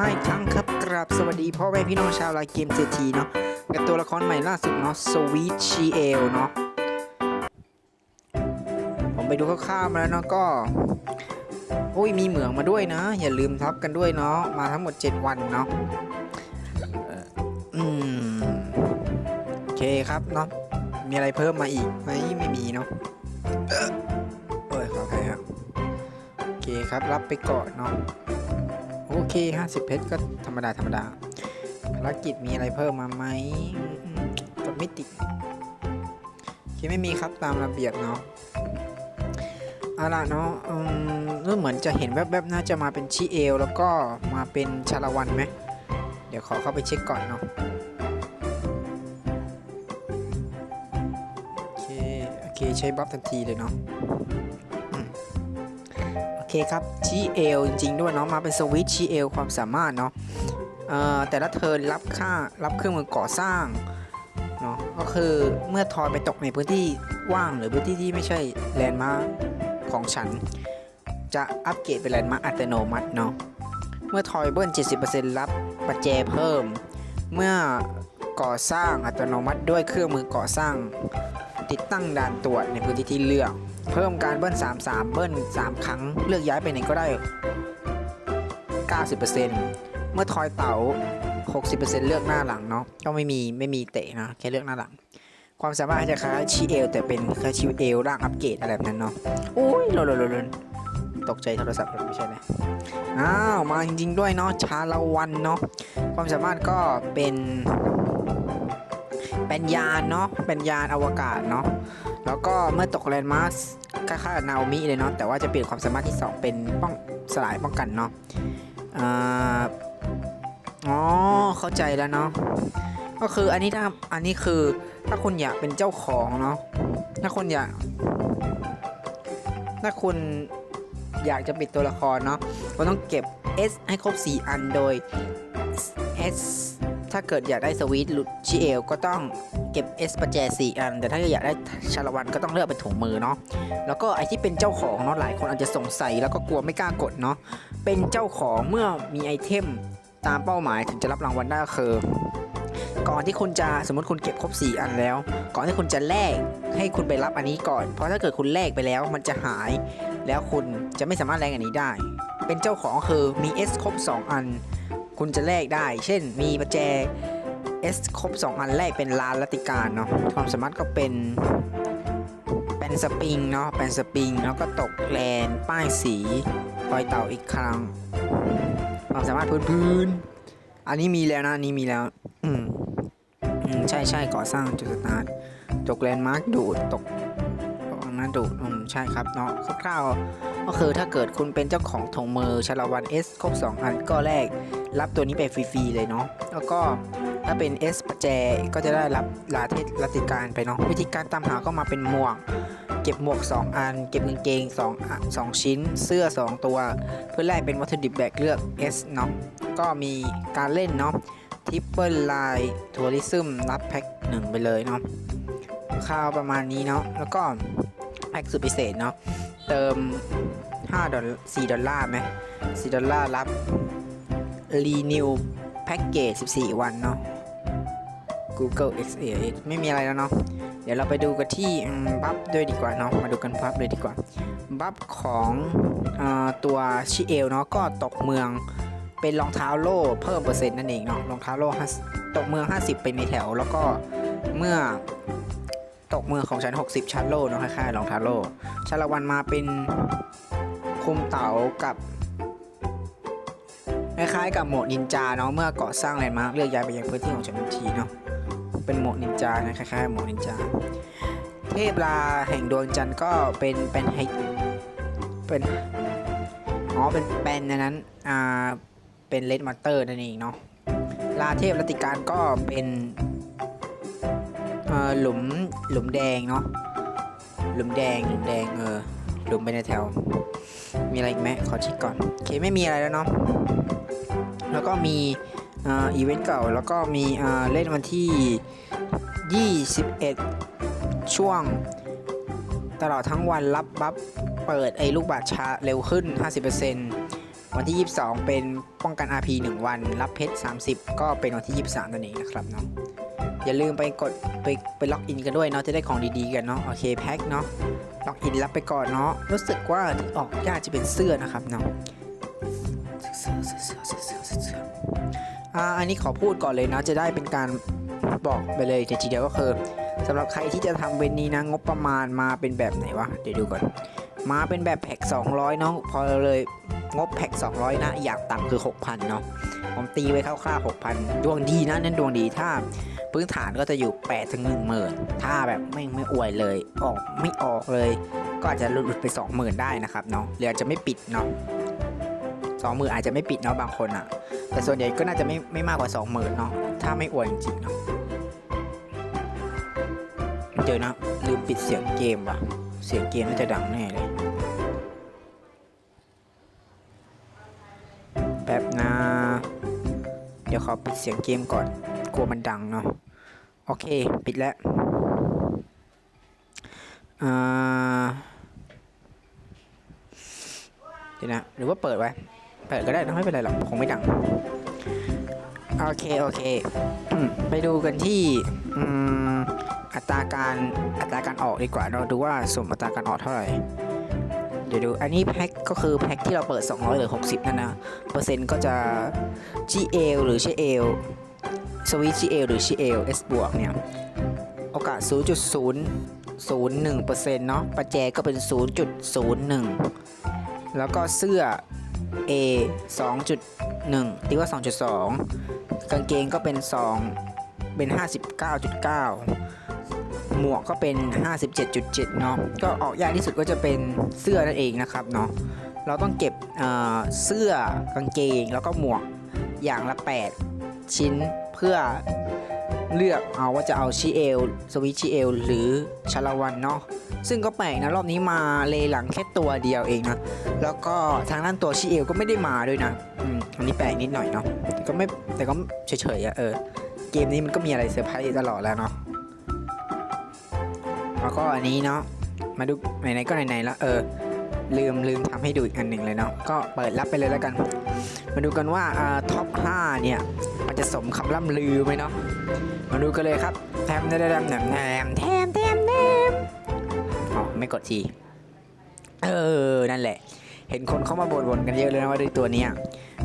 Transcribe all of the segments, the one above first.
มาอีกครั้งครับกราบสวัสดีพ่อแม่พี่น้องชาวไลน์เกมเจทีเนาะกับตัวละครใหม่ล่าสุดเนาะสวีทชีเอลเนาะผมไปดูคร่าวๆมาแล้วเนาะก็อุ้ยมีเหมืองมาด้วยนะ อย่าลืมทับกันด้วยเนาะมาทั้งหมด 7 วันเนาะเอ่ออืมโอเคครับเนาะมีอะไรเพิ่มมาอีกไหมไม่มีเนาะเอ่อโอ้ยขออภัยครับโอเคครับรับไปก่อนเนาะ โอเค 50 เพชรก็ธรรมดาธรรมดาภารกิจมีอะไรเพิ่มมาไหมกดไม่ติดโอไม่มีครับตามระเบียบเนาะเอาล่ะเนาะอืมรู้เหมือนจะเห็นแวบๆน่าจะมาเป็นชิเอล แล้วก็มาเป็นชาละวันไหมเดี๋ยวขอเข้าไปเช็คก่อนเนาะโอเคโอเคใช้บัฟทันทีเลยเนาะ เคครับชีเอลจริงๆด้วยเนาะมาเป็นสวิตชีเอลความสามารถเนาะเอ่อแต่ละเทิร์นรับค่ารับเครื่องมือก่อสร้างเนาะก็คือเมื่อทอยไปตกในพื้นที่ว่างหรือพื้นที่ที่ไม่ใช่แลนด์มาร์คของฉัน จะอัปเกรดเป็นแลนด์มาร์คอัตโนมัติเนาะเมื่อทอยเบิ้ล70%รับปัจเจเพิ่ม เมื่อก่อสร้างอัตโนมัติด้วยเครื่องมือก่อสร้าง ติดตั้งด่านตรวจในพื้นที่ที่เลือก เพิ่มการเบิ้ล3 3 เบิ้ล3 ครั้ง เลือกย้ายไปไหนก็ได้ 90%เมื่อทอยเต๋า60%เลือกหน้าหลังเนาะก็ไม่มีไม่มีเตะนะแค่เลือกหน้าหลัง ความสามารถจะคล้ายชีเอลแต่เป็นคล้ายชีเอลร่างอัปเกรดอะไรแบบนั้นเนาะโอ้ยโลนโลนโลนตกใจโทรศัพท์ไม่ใช่เลยอ้าวมาจริงๆด้วยเนาะชาละวันเนาะความสามารถก็เป็นเป็นยานเนาะเป็นยานอวกาศเนาะ แล้วก็เมื่อตกแลนด์มาร์คล้ายๆนาโอมิเลยเนาะแต่ว่าจะเปลี่ยนความสามารถที่ 2 เป็นป้องสลายป้องกันเนาะอ๋อเข้าใจแล้วเนาะก็คืออันนี้ถ้าอันนี้คือถ้าคุณอยากเป็นเจ้าของเนาะถ้าคุณอยากถ้าคุณอยากจะปิดตัวละครเนาะคุณต้องเก็บ S ให้ครบ 4 อันโดย S ถ้าเกิดอยากได้สวีทลุชิเอลก็ต้องเก็บ S ประแจ4อัน แต่ถ้าอยากได้ชาละวันก็ต้องเลือกเป็นถุงมือเนาะแล้วก็ไอที่เป็นเจ้าของเนาะหลายคนอาจจะสงสัยแล้วก็กลัวไม่กล้ากดเนาะเป็นเจ้าของเมื่อมีไอเทมตามเป้าหมายถึงจะรับรางวัลได้คือ ก่อนที่คุณจะสมมติคุณเก็บครบ 4 อันแล้ว ก่อนที่คุณจะแลกให้คุณไปรับอันนี้ก่อน เพราะถ้าเกิดคุณแลกไปแล้วมันจะหาย แล้วคุณจะไม่สามารถแลกอันนี้ได้ เป็นเจ้าของคือมี S ครบ 2 อัน คุณจะแลกได้ เช่น มีประแจ S ครบ 2 อันแรกเป็นลานลัติการเนาะความสามารถก็เป็นเป็นสปริงเนาะเป็นสปริงแล้วก็ตกแลนป้ายสีปล่อยเต่าอีกครั้ง ความสามารถพื้นพื้นอันนี้มีแล้วนะอันนี้มีแล้ว อืมอืมใช่ใช่ก่อสร้างจุดสตาร์ทตกแลนด์มาร์คดูดตกตกนั้นดูดอืมใช่ครับเนาะคร่าวๆ ก็คือถ้าเกิดคุณเป็นเจ้าของถงมือชาลวัน S ครบ2 อันก็แรก รับตัวนี้ไปฟรีๆเลยเนาะแล้วก็ถ้าเป็น S ประแจก็จะได้รับลาเทศลาติการไปเนาะวิธีการตามหาก็มาเป็นหมวก เก็บหมวก 2 อัน เก็บกางเกง2อ2ชิ้น เสื้อ 2 ตัว เพื่อแลกเป็นวัตถุดิบแบกเลือก S เนาะก็มีการเล่นเนาะทิปเปิลไลน์ทัวริซึมรับแพ็ค1ไปเลยเนาะค่าวประมาณนี้เนาะแล้วก็แพ็คสุดพิเศษเนาะ เติม5ดอล4ดอลลาร์ไหม4ดอลลาร์รับรีนิวแพ็กเกจ14 วันเนาะ Google X A ไม่มีอะไรแล้วเนาะ เดี๋ยวเราไปดูกันที่บัฟด้วยดีกว่าเนาะ มาดูกันบัฟเลยดีกว่า บัฟของอตัวชิเอลเนาะก็ตกเมืองเป็นรองเท้าโล่เพิ่มเปอร์เซ็นต์นั่นเองเนาะ รองเท้าโล่ตกเมือง 50 เป็นในแถว แล้วก็เมื่อ ตกเมืองของชั้น 60ชั้นโล่เนาะคล้ายๆรองท้าโล่ชาละวันมาเป็นคุมเต๋ากับคล้ายๆกับโหมดนินจาเนาะเมื่อก่อสร้างแลนด์มาร์คเลือกย้ายไปยังพื้นที่ของฉันทันทีเนาะเป็นโหมดนินจานะคล้ายๆโหมดนินจา เทพลาแห่งดวงจันทร์ก็เป็นเป็นไฮเป็นอ๋อเป็นเป็นนั้นอ่าเป็นเลดมอนเตอร์นั่นเองเนาะลาเทพรติการก็เป็น เออหลุมหลุมแดงเนาะหลุมแดงหลุมแดงเออหลุมไปในแถว มีอะไรอีกไหมขอเช็คก่อนโอเคไม่มีอะไรแล้วเนาะแล้วก็มีอีเวนต์เก่าแล้วก็มีเล่นวันที่ 21 ช่วง ตลอดทั้งวันรับบัฟเปิดไอ้ลูกบาศก์ช้าเร็วขึ้น 50%วันที่ 22 เป็นป้องกัน RP 1 วัน รับเพชร 30 ก็เป็นวันที่ 23นั่นเองนะครับเนาะ อย่าลืมไปกดไปไปล็อกอินกันด้วยเนาะจะได้ของดีๆกันเนาะโอเคแพ็คเนาะล็อกอินรับไปก่อนเนาะรู้สึกว่าที่ออกยากจะเป็นเสื้อนะครับเนาะเสื้อเสื้อเสื้อเสื้อเสื้อเสื้อเสื้ออ่าอันนี้ขอพูดก่อนเลยนะจะได้เป็นการบอกไปเลยแต่ทีเดียวก็คือสำหรับใครที่จะทำเวนนี้นะงบประมาณมาเป็นแบบไหนวะเดี๋ยวดูก่อน มาเป็นแบบแพ็ก200เนาะพอเลย งบแพ็ก200 นะอยากต่ำคือ 6,000 เนาะผมตีไว้คร่าวๆ6,000 ดวงดีนะนั่นดวงดีถ้าพื้นฐานก็จะอยู่ 8 ถึง 10,000 ถ้าแบบไม่ไม่อวยเลย ออกไม่ออกเลย ก็อาจจะหลุดไป 20,000 ได้นะครับเนาะหรือจะไม่ปิดเนาะ20,000อาจจะไม่ปิดเนาะบางคนอะแต่ส่วนใหญ่ก็น่าจะไม่ไม่มากกว่า20,000เนาะถ้าไม่อวยจริงๆเนาะเจอนะลืมปิดเสียงเกมว่ะ เสียงเกมน่าจะดังแน่เลย อปิดเสียงเกมก่อน กลัวมันดังเนาะ โอเค ปิดแล้วอ่าเดี๋ยวนะ หรือว่าเปิดไว้ เปิดก็ได้นะไม่เป็นไรหรอก คงไม่ดัง โอเค โอเคอไปดูกันที่อัตราการอัตราการออกดีกว่า เราดูว่าสมอัตราการออกเท่าไหร่ เดี๋ยวดูอันนี้แพ็คก็คือแพ็คที่เราเปิด 200หรือ60 นั่นนะเปอร์เซ็นต์ก็จะ GL หรือ GL สวิต GL หรือ GL S บวกเนี่ย โอกาส 0.001%เนาะประแจก็เป็น 0.01 แล้วก็เสื้อ A 2.1ตีว่า 2.2 กางเกงก็เป็น 2 เป็น 59.9 หมวกก็เป็น 57.7 เนาะก็ออกยากที่สุดก็จะเป็นเสื้อนั่นเองนะครับเนาะเราต้องเก็บเเสื้อกางเกงแล้วก็หมวกอย่างละ 8 ชิ้นเพื่อเลือกเอาว่าจะเอาชิเอลสวิตชิเอลหรือชาลวันเนาะซึ่งก็แปลกนะรอบนี้มาเลหลังแค่ตัวเดียวเองนะแล้วก็ทางด้านตัวชิเอลก็ไม่ได้มาด้วยนะอืมอันนี้แปลกนิดหน่อยเนาะแต่ก็ไม่แต่ก็เฉยๆอะเออเกมนี้มันก็มีอะไรเซอร์ไพรส์ตลอดแล้วเนาะ ล้วก็อันนี้เนาะมาดูไหนๆก็ไหนๆแล้วเออลืมลืมทำให้ดูอีกอันหนึ่งเลยเนาะก็เปิดรับไปเลยแล้วกัน มาดูกันว่าท็อป 5 เนี่ย มันจะสมคำล่ำลือไหมเนาะมาดูกันเลยครับแทมแทมแทมแทมแทมแทมแทมอ๋อไม่กดทีเออ นั่นแหละ เห็นคนเข้ามาบ่นๆกันเยอะเลยนะว่าด้วยตัวนี้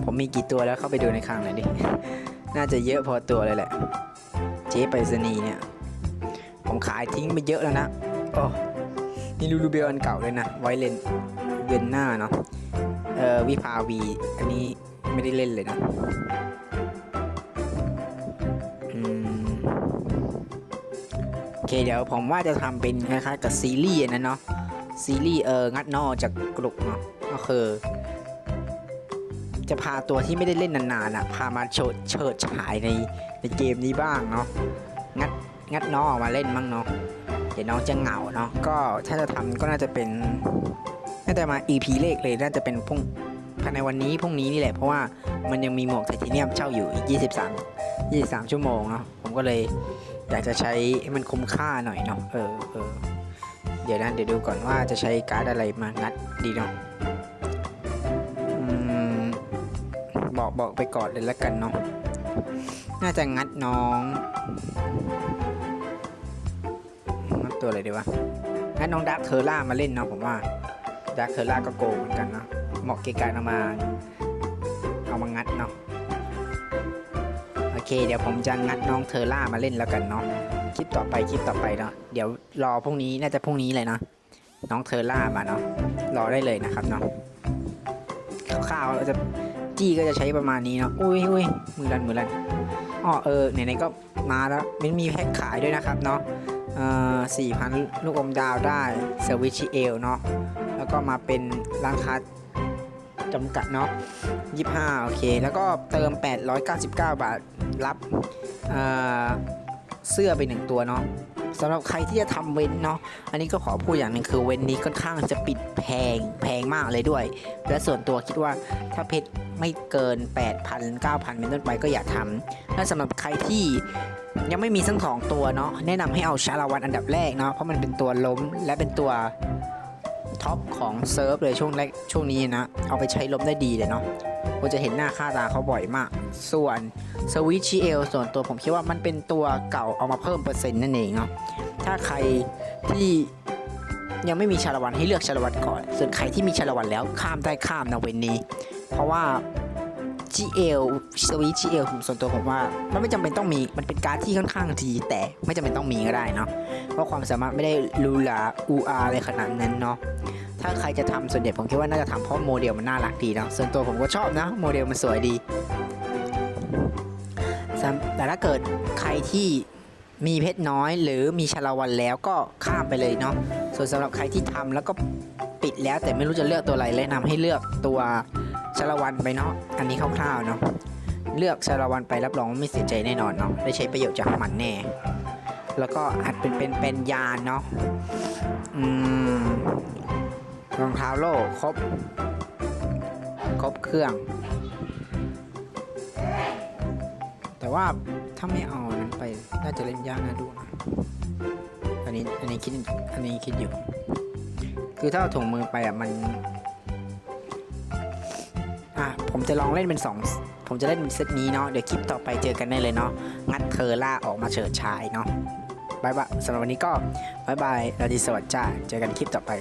ผมมีกี่ตัวแล้วเข้าไปดูในคลังเลยดิ น่าจะเยอะพอตัวเลยแหละ เจ๊ไปรนีเนี่ย ผมขายทิ้งไปเยอะแล้วนะโอ้นี่ลูลูเบลอันเก่าเลยนะ ไวเลนเวนหน้าเนาะ เอ่อวิภาวี อันนี้ไม่ได้เล่นเลยนะอืมโอเคเดี๋ยวผมว่าจะทำเป็นคล้ายๆกับซีรีส์อันนั้นเนาะ ซีรีส์เอองัดนอกจากกลุ่มเนาะก็คือจะพาตัวที่ไม่ได้เล่นนานๆอะ พามาโชดเฉิดฉายในในเกมนี้บ้างเนาะ งัดน้องออกมาเล่นมั้งเนาะเดี๋ยวน้องจะเหงาเนาะก็ถ้าจะทำก็น่าจะเป็นน่าจะมา EP เลขเลยน่าจะเป็นพรุ่งภายในวันนี้พรุ่งนี้นี่แหละเพราะว่ามันยังมีหมวกไทเทเนียมเช่าอยู่อีก 23 23 ชั่วโมงเนาะผมก็เลยอยากจะใช้มันคุ้มค่าหน่อยเนาะเออเออเดี๋ยวนะเดี๋ยวดูก่อนว่าจะใช้การ์ดอะไรมางัดดีเนาะบอกบอกไปก่อนเลยแล้วกันเนาะน่าจะงัดน้อง ตัวอะไรดีวะงั้น้องดักเทอร่ามาเล่นเนาะผมว่าดักเทอร่าก็โกงเหมือนกันเนาะเหมาะเกการเอามาเอามางัดเนาะโอเค เดี๋ยวผมจะงัดน้องเทอร่ามาเล่นแล้วกันเนาะคลิปต่อไปคลิปต่อไปเนาะเดี๋ยวรอพรุ่งนี้น่าจะพรุ่งนี้เลยเนาะน้องเทอร่ามาเนาะรอได้เลยนะครับเนาะข้าวเราจะจี้ก็จะใช้ประมาณนี้เนาะอุ้ยอุ้ยมือรันมือรันอ๋อเออไหนๆก็มาแล้วมันมีแพ็คขายด้วยนะครับเนาะ เอ่อสี่พันลูกอมดาวได้เซอร์วิชเอลเนาะแล้วก็มาเป็นร้านค้าจำกัดเนาะ25 โอเค แล้วก็เติม 899 บาทรับเเสื้อไปหนึ่งตัวเนาะสำหรับใครที่จะทำเว้นเนาะ อันนี้ก็ขอพูดอย่างหนึ่งคือเว้นนี้ค่อนข้างจะปิดแพงแพงมากเลยด้วย และส่วนตัวคิดว่าถ้าเพชรไม่เกิน 8,000 9,000 เป็นต้นไปก็อย่าทำและสำหรับใครที่ ยังไม่มีทั้งสองตัวเนาะแนะนำให้เอาชาลาวันอันดับแรกเนาะเพราะมันเป็นตัวล้มและเป็นตัวท็อปของเซิร์ฟเลยช่วงแรกช่วงนี้นะ เอาไปใช้ลบได้ดีเลยเนาะก็จะเห็นหน้าค่าตาเขาบ่อยมาก ส่วนสวิชเอลส่วนตัวผมคิดว่ามันเป็นตัวเก่าเอามาเพิ่มเปอร์เซ็นต์นั่นเองเนาะถ้าใครที่ยังไม่มีชาละวันให้เลือกชาละวันก่อน ส่วนใครที่มีชาละวันแล้วข้ามได้ข้ามนะเวนนี้ เพราะว่า GL สวิต GL ผมส่วนตัวผมว่า มันไม่จำเป็นต้องมีมันเป็นการ์ดที่ค่อนข้างดีแต่ไม่จำเป็นต้องมีก็ได้เนาะเพราะความสามารถไม่ได้หรูหราอูอาอะไรขนาดนั้นเนาะถ้าใครจะทำส่วนใหญ่ผมคิดว่าน่าจะทำเพราะโมเดลมันน่ารักดีเนาะส่วนตัวผมก็ชอบนะโมเดลมันสวยดีแต่ถ้าเกิดใครที่มีเพชรน้อย หรือมีชาละวันแล้วก็ข้ามไปเลยเนาะส่วนสำหรับใครที่ทำแล้วก็ปิดแล้วแต่ไม่รู้จะเลือกตัวอะไรแนะนำให้เลือกตัว ชาละวันไปเนาะ อันนี้คร่าวๆเนาะ เลือกชาละวันไปรับรองว่าไม่เสียใจแน่นอนเนาะ ได้ใช้ประโยชน์จากมันแน่ แล้วก็อาจเป็นเป็นเป็นยานเนาะ อืม รองเท้าโล่ครบ ครบเครื่อง แต่ว่าถ้าไม่เอานนั้นไป น่าจะเล่นยากนะดูนะ อันนี้ อันนี้คิด อันนี้คิดอยู่ คือถ้าเอาถุงมือไปอะมัน อะผมจะลองเล่นเป็นสองผมจะเล่นเป็นเซตนี้เนาะ เดี๋ยวคลิปต่อไปเจอกันได้เลยเนาะ งัดเธอล่าออกมาเฉิดฉายเนาะบายบายสำหรับวันนี้ก็บายบายราตรีสวัสดิ์จ้า เจอกันคลิปต่อไป